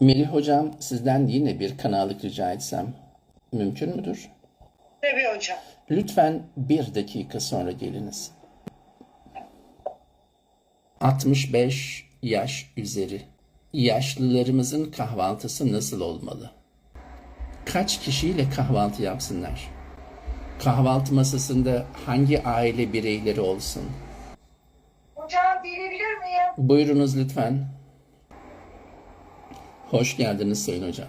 Melih Hocam sizden yine bir kanallık rica etsem mümkün müdür? Tabii hocam. Lütfen bir dakika sonra geliniz. 65 yaş üzeri. Yaşlılarımızın kahvaltısı nasıl olmalı? Kaç kişiyle kahvaltı yapsınlar? Kahvaltı masasında hangi aile bireyleri olsun? Hocam gelebilir miyim? Buyurunuz lütfen. Hoş geldiniz Sayın Hocam.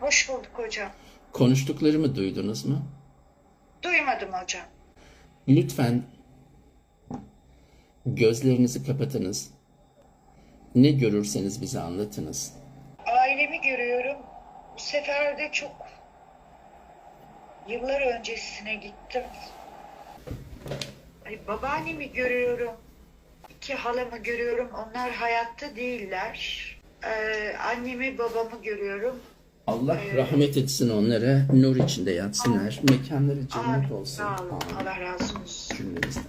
Hoş bulduk hocam. Konuştuklarımı duydunuz mu? Duymadım hocam. Lütfen gözlerinizi kapatınız. Ne görürseniz bize anlatınız. Ailemi görüyorum. Bu sefer de çok yıllar öncesine gittim. Ay, babaannemi görüyorum. İki halamı görüyorum. Onlar hayatta değiller. Ee, annemi babamı görüyorum. Allah rahmet etsin onlara, nur içinde yatsınlar. Mekanları cennet Amin. olsun. Sağ olun. Amin. Allah razı olsun. Cümlemizden.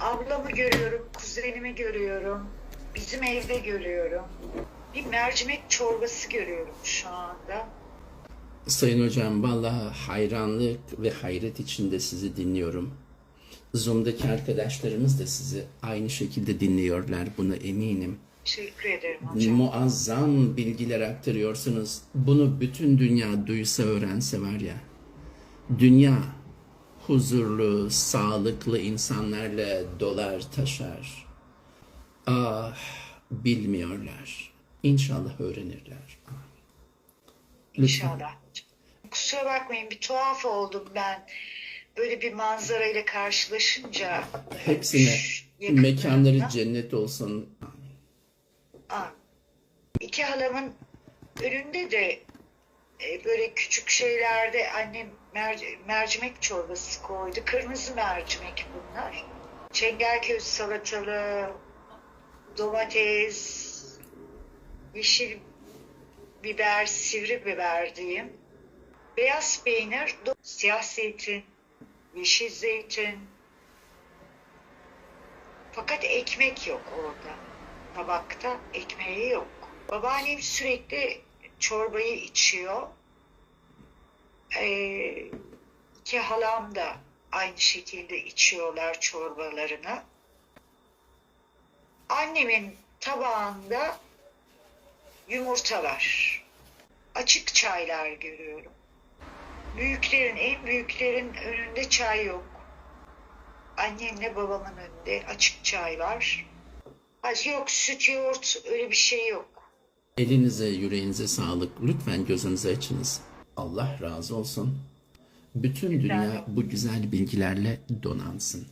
Ablamı görüyorum, kuzenimi görüyorum. Bizim evde görüyorum. Bir mercimek çorbası görüyorum şu anda. Sayın Hocam vallahi hayranlık ve hayret içinde sizi dinliyorum. Zoom'daki arkadaşlarımız da sizi aynı şekilde dinliyorlar buna eminim. Teşekkür ederim hocam. Muazzam bilgiler aktarıyorsunuz. Bunu bütün dünya duysa öğrense var ya. Dünya huzurlu, sağlıklı insanlarla dolar taşar. Ah bilmiyorlar. İnşallah öğrenirler. Lütfen. İnşallah. Kusura bakmayın bir tuhaf oldum ben. Böyle bir manzara ile karşılaşınca. Hepsine mekanları cennet olsun. Aa, İki halamın önünde de e, böyle küçük şeylerde annem mer- mercimek çorbası koydu. Kırmızı mercimek bunlar. Çengelköy salatalı, domates, yeşil biber, sivri biber diyeyim. Beyaz peynir, siyah zeytin, yeşil zeytin. Fakat ekmek yok orada. Tabakta ekmeği yok. Babaannem sürekli çorbayı içiyor. Ee, iki halam da aynı şekilde içiyorlar çorbalarını. Annemin tabağında yumurta var. Açık çaylar görüyorum. Büyüklerin, en büyüklerin önünde çay yok. Annemle babamın önünde açık çay var. Ha, Yok süt yoğurt öyle bir şey yok. Elinize, yüreğinize sağlık. Lütfen gözünüzü açınız. Allah razı olsun. Bütün dünya bu güzel bilgilerle donansın.